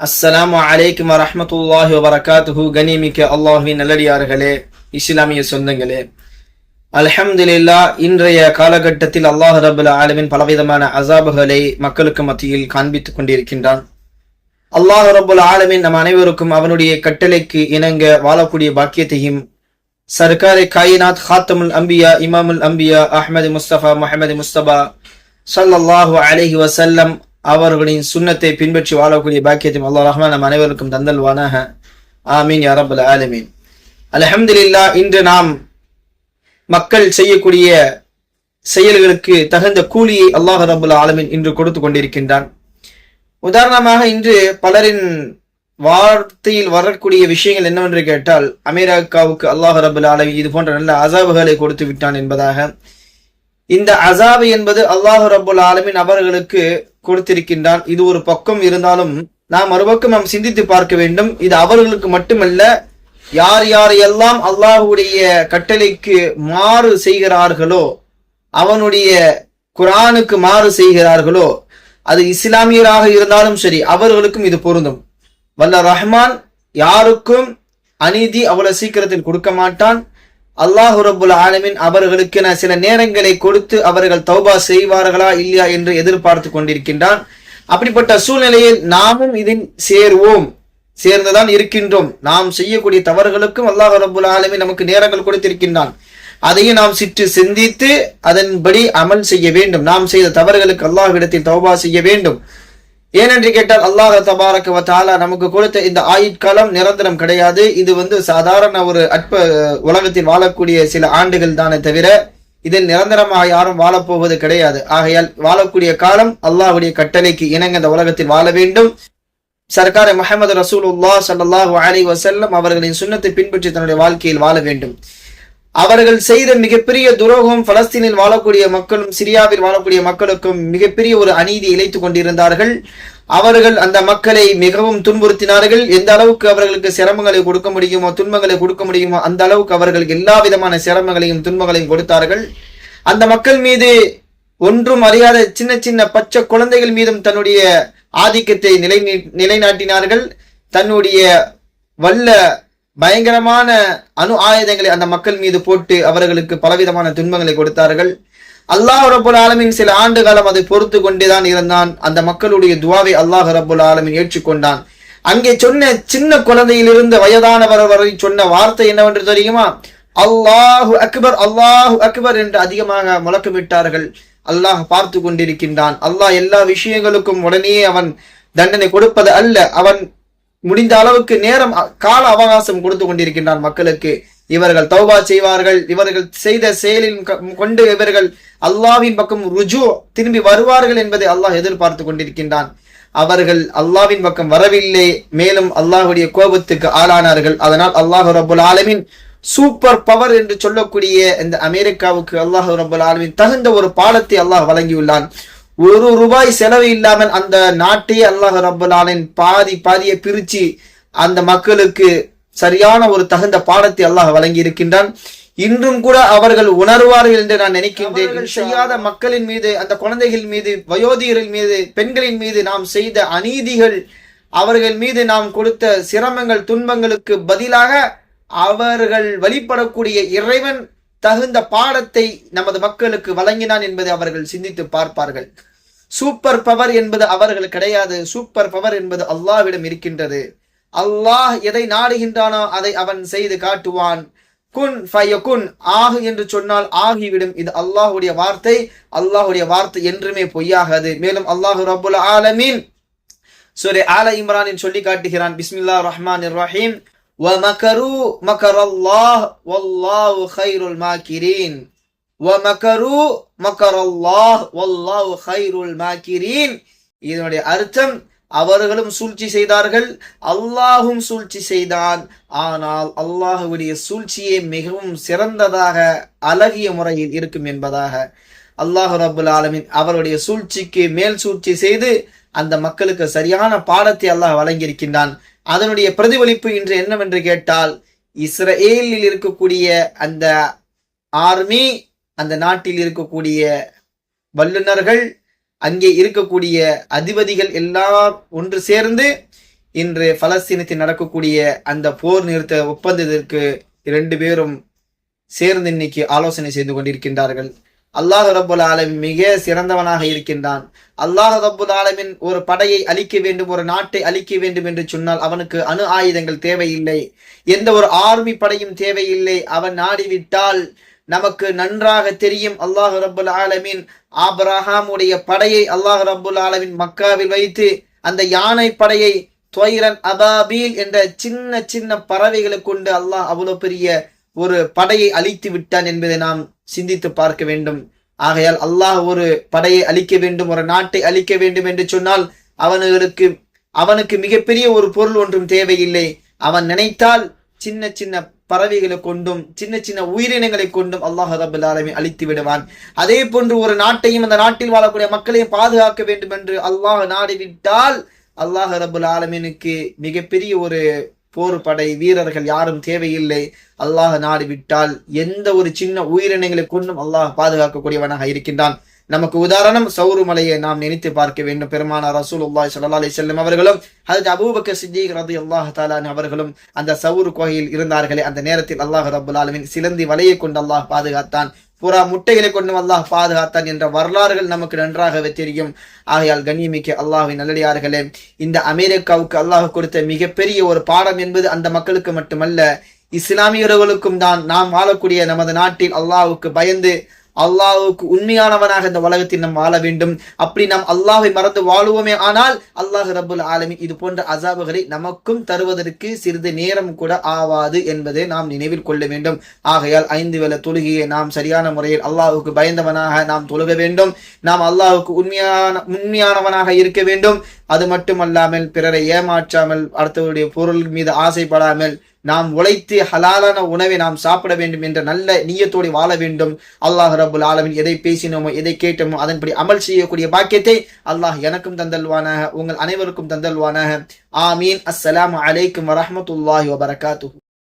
அஸ்ஸலாமு அலைக்கும் வரமத்துல்லாஹி வபரகாத்துஹு. கனிமிக்க அல்லாஹின் நல்லடியார்களே இஸ்லாமிய சொந்தங்களே. அலஹம்துல்லா இன்றைய காலகட்டத்தில் அல்லாஹ் ரபுல் ஆலமின் பலவிதமான அசாபுகளை மக்களுக்கு மத்தியில் காண்பித்துக் கொண்டிருக்கின்றான். அல்லாஹ் ரபுல் ஆலமின் நம் அனைவருக்கும் அவனுடைய கட்டளைக்கு இணங்க வாழக்கூடிய பாக்கியத்தையும் சர்க்காரை காயினாத் ஹாத்தமுல் அம்பியா இமாமுல் அம்பியா அஹமது முஸ்தபா முஹம்மது முஸ்தபா சல்லாஹூ அலஹி வசல்லம் அவர்களின் சுண்ணத்தை பின்பற்றி வாழக்கூடிய பாக்கியத்தையும் அல்லா ரஹ்மான் நம் அனைவருக்கும் தந்தல்வானாக. ஆமீன் யா ஆலமீன். அலஹம்துல்லா இன்று நாம் மக்கள் செய்யக்கூடிய செயல்களுக்கு தகுந்த கூலியை அல்லாஹ் ரபுல் ஆலமீன் இன்று கொடுத்து கொண்டிருக்கின்றான். உதாரணமாக இன்று பலரின் வார்த்தையில் வரக்கூடிய விஷயங்கள் என்னவென்று கேட்டால் அமெரிக்காவுக்கு அல்லாஹ் ரபுல் ஆலமி இது போன்ற நல்ல அசாபுகளை கொடுத்து விட்டான் என்பதாக. இந்த அசாபு என்பது அல்லாஹ் ரபுல் ஆலமின் அவர்களுக்கு கொடுத்திருக்கின்றான். இது ஒரு பக்கம் இருந்தாலும் நாம் மறுபக்கம் நாம் சிந்தித்து பார்க்க வேண்டும். இது அவர்களுக்கு மட்டுமல்ல யார் யாரையெல்லாம் அல்லாஹுடைய கட்டளைக்கு மாறு செய்கிறார்களோ அவனுடைய குரானுக்கு மாறு செய்கிறார்களோ அது இஸ்லாமியராக இருந்தாலும் சரி அவர்களுக்கும் இது பொருந்தும். வல்ல ரஹ்மான் யாருக்கும் அநீதி அவ்வளவு சீக்கிரத்தில் கொடுக்க மாட்டான். அல்லாஹு ரபுல் ஆலமின் அவர்களுக்கென சில நேரங்களை கொடுத்து அவர்கள் தௌபா செய்வார்களா இல்லையா என்று எதிர்பார்த்து கொண்டிருக்கின்றான். அப்படிப்பட்ட சூழ்நிலையில் நாமும் இதில் சேருவோம். சேர்ந்துதான் இருக்கின்றோம். நாம் செய்யக்கூடிய தவறுகளுக்கும் அல்லாஹ் ரபுல் ஆலமின் நமக்கு நேரங்கள் கொடுத்திருக்கின்றான். அதையும் நாம் சிற்று சிந்தித்து அதன்படி அமல் செய்ய வேண்டும். நாம் செய்த தவறுகளுக்கு அல்லாஹ் இடத்தில் தௌபா செய்ய வேண்டும். ஏனென்று கேட்டால் அல்லாஹ் தபாரக வத்தாலா நமக்கு கொடுத்த இந்த ஆயுட்காலம் நிரந்தரம் கிடையாது. இது வந்து சாதாரண ஒரு அற்ப உலகத்தில் வாழக்கூடிய சில ஆண்டுகள் தானே தவிர இதில் நிரந்தரமாக யாரும் வாழப்போவது கிடையாது. ஆகையால் வாழக்கூடிய காலம் அல்லாஹுடைய கட்டளைக்கு இணங்க இந்த உலகத்தில் வாழ வேண்டும். சர்க்கார முகமது ரசூல் உல்லா சல்லாஹூ அலி வசல்லம் அவர்களின் சுண்ணத்தை பின்பற்றி தன்னுடைய வாழ்க்கையில் வாழ வேண்டும். அவர்கள் செய்த மிகப்பெரிய துரோகம் பலஸ்தீனில் வாழக்கூடிய மக்களும் சிரியாவில் வாழக்கூடிய மக்களுக்கும் மிகப்பெரிய ஒரு அநீதி இழைத்துக் கொண்டிருந்தார்கள். அவர்கள் அந்த மக்களை மிகவும் துன்புறுத்தினார்கள். எந்த அளவுக்கு அவர்களுக்கு சிரமங்களை கொடுக்க முடியுமோ துன்பங்களை கொடுக்க முடியுமோ அந்த அளவுக்கு அவர்கள் எல்லா விதமான சிரமங்களையும் துன்பங்களையும் கொடுத்தார்கள். அந்த மக்கள் மீது ஒன்றும் அறியாத சின்ன சின்ன பச்சை குழந்தைகள் மீதும் தன்னுடைய ஆதிக்கத்தை நிலை நிலைநாட்டினார்கள். தன்னுடைய வல்ல பயங்கரமான அணு ஆயுதங்களை அந்த மக்கள் மீது போட்டு அவர்களுக்கு பலவிதமான துன்பங்களை கொடுத்தார்கள். அல்லாஹ் ரபுல் ஆலமின் சில ஆண்டு காலம் அதை பொறுத்து கொண்டேதான் இருந்தான். அந்த மக்களுடைய துவாவை அல்லாஹ் ரபுல் ஆலமின் ஏற்றுக்கொண்டான். அங்கே சொன்ன சின்ன குழந்தையிலிருந்து வயதானவர் வரை சொன்ன வார்த்தை என்னவென்று தெரியுமா? அல்லாஹு அக்பர் அல்லாஹு அக்பர் என்று அதிகமாக முழக்கமிட்டார்கள். அல்லாஹ் பார்த்து கொண்டிருக்கின்றான். அல்லாஹ் எல்லா விஷயங்களுக்கும் உடனே அவன் தண்டனை கொடுப்பது அல்ல. அவன் முடிந்த அளவுக்கு நேரம் கால அவகாசம் கொடுத்து கொண்டிருக்கின்றான் மக்களுக்கு. இவர்கள் தௌபா செய்வார்கள். இவர்கள் செய்த செயலின் கொண்டு இவர்கள் அல்லாவின் பக்கம் ருஜு திரும்பி வருவார்கள் என்பதை அல்லாஹ் எதிர்பார்த்து கொண்டிருக்கின்றான். அவர்கள் அல்லாவின் பக்கம் வரவில்லை. மேலும் அல்லாஹுடைய கோபத்துக்கு ஆளானார்கள். அதனால் அல்லாஹு ரபுல் ஆலமின் சூப்பர் பவர் என்று சொல்லக்கூடிய இந்த அமெரிக்காவுக்கு அல்லாஹு ரபுல் ஆலமின் தகுந்த ஒரு பாலத்தை அல்லாஹ் வழங்கியுள்ளான். ஒரு ரூபாய் செலவு இல்லாமல் அந்த நாட்டையே அல்லாஹ் ரபுல்லாலின் பாதி பாதியை பிரிச்சு அந்த மக்களுக்கு சரியான ஒரு தகுந்த பாடத்தை அல்லாஹ் வழங்கி இருக்கின்றான் இன்றும் கூட அவர்கள் உணர்வார்கள் என்று நான் நினைக்கின்றேன். செய்யாத மக்களின் மீது அந்த குழந்தைகள் மீது வயோதிகரின் மீது பெண்களின் மீது நாம் செய்த அநீதிகள் அவர்கள் மீது நாம் கொடுத்த சிரமங்கள் துன்பங்களுக்கு பதிலாக அவர்கள் வழிபடக்கூடிய இறைவன் தகுந்த பாடத்தை நமது மக்களுக்கு வழங்கினான் என்பதை அவர்கள் சிந்தித்து பார்ப்பார்கள். சூப்பர் பவர் என்பது அவர்கள் கிடையாது. சூப்பர் பவர் என்பது அல்லாவிடம் இருக்கின்றது. அல்லாஹ் எதை நாடுகின்றானோ அதை அவன் செய்து காட்டுவான். குன் குன் ஆகு என்று சொன்னால் ஆகிவிடும். இது அல்லாஹுடைய வார்த்தை. அல்லாஹுடைய வார்த்தை என்றுமே பொய்யாகாது. மேலும் அல்லாஹு ரபுல் ஆலமீன். சூரே ஆல இம்ரானின் சொல்லி காட்டுகிறான். பிஸ்மில்லா ரஹ்மான் ரஹீம். ومكروا مكر الله والله خير الماكرين ومكروا مكر الله والله خير الماكرين இதனுடைய அர்த்தம் அவர்களும் சூழ்ச்சி செய்தார்கள் அல்லாஹும் சூழ்ச்சி செய்தான் ஆனால் அல்லாஹுடைய சூழ்ச்சியே மிகவும் சிறந்ததாக அழகிய முறையில் இருக்கும் என்பதாக அல்லாஹு ரபுல் ஆலமின் அவருடைய சூழ்ச்சிக்கு மேல் சூழ்ச்சி செய்து அந்த மக்களுக்கு சரியான பாடத்தை அல்லாஹ் வழங்கியிருக்கின்றான் அதனுடைய பிரதிபலிப்பு இன்று என்னவென்று கேட்டால் இஸ்ரேலில் இருக்கக்கூடிய அந்த ஆர்மி அந்த நாட்டில் இருக்கக்கூடிய வல்லுநர்கள் அங்கே இருக்கக்கூடிய அதிபதிகள் எல்லாம் ஒன்று சேர்ந்து இன்று பலஸ்தீனத்தில் நடக்கக்கூடிய அந்த போர் நிறுத்த ஒப்பந்தத்திற்கு இரண்டு பேரும் சேர்ந்து இன்னைக்கு ஆலோசனை செய்து கொண்டிருக்கின்றார்கள். அல்லாஹ் ரபுல் ஆலமின் மிக சிறந்தவனாக இருக்கின்றான். அல்லாஹ் ரபுல் ஆலமின் ஒரு படையை அழிக்க வேண்டும் ஒரு நாட்டை அழிக்க வேண்டும் என்று சொன்னால் அவனுக்கு அணு ஆயுதங்கள் தேவையில்லை. எந்த ஒரு ஆர்மி படையும் தேவையில்லை. அவன் நாடிவிட்டால் நமக்கு நன்றாக தெரியும் அல்லாஹ் ரபுல் ஆலமின் ஆப்ரஹாமுடைய படையை அல்லாஹ் ரபுல் ஆலமின் மக்காவில் வைத்து அந்த யானை படையை துவைரன் அபாபீல் என்ற சின்ன சின்ன பறவைகளை கொண்டு அல்லாஹ் அவ்வளவு பெரிய ஒரு படையை அழித்து விட்டான் என்பதை நாம் சிந்தித்து பார்க்க வேண்டும். ஆகையால் அல்லாஹ் ஒரு படையை அழிக்க வேண்டும் ஒரு நாட்டை அழிக்க வேண்டும் என்று சொன்னால் அவனுக்கு அவனுக்கு மிகப்பெரிய ஒரு பொருள் ஒன்றும் தேவையில்லை. அவன் நினைத்தால் சின்ன சின்ன பறவைகளை கொண்டும் சின்ன சின்ன உயிரினங்களை கொண்டும் அல்லாஹ் ரபுல் ஆலமி அழித்து விடுவான். அதே போன்று ஒரு நாட்டையும் அந்த நாட்டில் வாழக்கூடிய மக்களையும் பாதுகாக்க வேண்டும் என்று அல்லாஹ் நாடிவிட்டால் அல்லாஹ் ரபுல் ஆலமீனுக்கு மிகப்பெரிய ஒரு போர் படை வீரர்கள் யாரும் தேவையில்லை. அல்லாஹ் நாடு விட்டால் எந்த ஒரு சின்ன உயிரினங்களை கொண்டும் அல்லாஹ் பாதுகாக்கக்கூடியவனாக இருக்கின்றான். நமக்கு உதாரணம் சௌரு மலையை நாம் நினைத்து பார்க்க வேண்டும். பெருமான ரசூல் அல்லாஹ் சல்லா அலி செல்லம் அவர்களும் அது அபூபக்க சித்திக் ரது அல்லாஹ் தாலான் அவர்களும் அந்த சவுரு கோயில் இருந்தார்களே அந்த நேரத்தில் அல்லாஹ் ரபுல் ஆலமின் சிலந்தி வலையை கொண்டு அல்லாஹ் பாதுகாத்தான். புறா முட்டைகளை கொண்டும் அல்லாஹ் பாதுகாத்தான் என்ற வரலாறுகள் நமக்கு நன்றாகவே தெரியும். ஆகையால் கண்ணியமிக்க அல்லாஹின் நல்லடியார்களே இந்த அமெரிக்காவுக்கு அல்லாஹ் கொடுத்த மிகப்பெரிய ஒரு பாடம் என்பது அந்த மக்களுக்கு மட்டுமல்ல இஸ்லாமியர்களுக்கும் தான். நாம் வாழக்கூடிய நமது நாட்டில் அல்லாஹுக்கு பயந்து அல்லாஹுக்கு உண்மையானவனாக இந்த உலகத்தில் நாம் வாழ வேண்டும். அப்படி நாம் அல்லாஹை மறந்து வாழுவோமே ஆனால் அல்லாஹ் ரபுல் ஆலமி இது போன்ற அசாபுகளை நமக்கும் தருவதற்கு சிறிது நேரம் கூட ஆவாது என்பதை நாம் நினைவில் கொள்ள வேண்டும். ஆகையால் ஐந்து வேளை தொழுகையை நாம் சரியான முறையில் அல்லாஹுக்கு பயந்தவனாக நாம் தொழுக வேண்டும். நாம் அல்லாஹுக்கு உண்மையான உண்மையானவனாக இருக்க வேண்டும். அது மட்டுமல்லாமல் பிறரை ஏமாற்றாமல் அடுத்தவருடைய பொருள் மீது ஆசைப்படாமல் நாம் உழைத்து ஹலாலான உணவை நாம் சாப்பிட வேண்டும் என்ற நல்ல நீயத்தோடு வாழ வேண்டும். அல்லாஹ் ரபுல் ஆலமின் எதை பேசினோமோ எதை கேட்டோமோ அதன்படி அமல் செய்யக்கூடிய பாக்கியத்தை அல்லாஹ் எனக்கும் தந்தல்வானாக உங்கள் அனைவருக்கும் தந்தல்வானாக. ஆமீன். அஸ்ஸலாம் அலைக்கும் வரமத்துல்லாஹி வபரகாத்து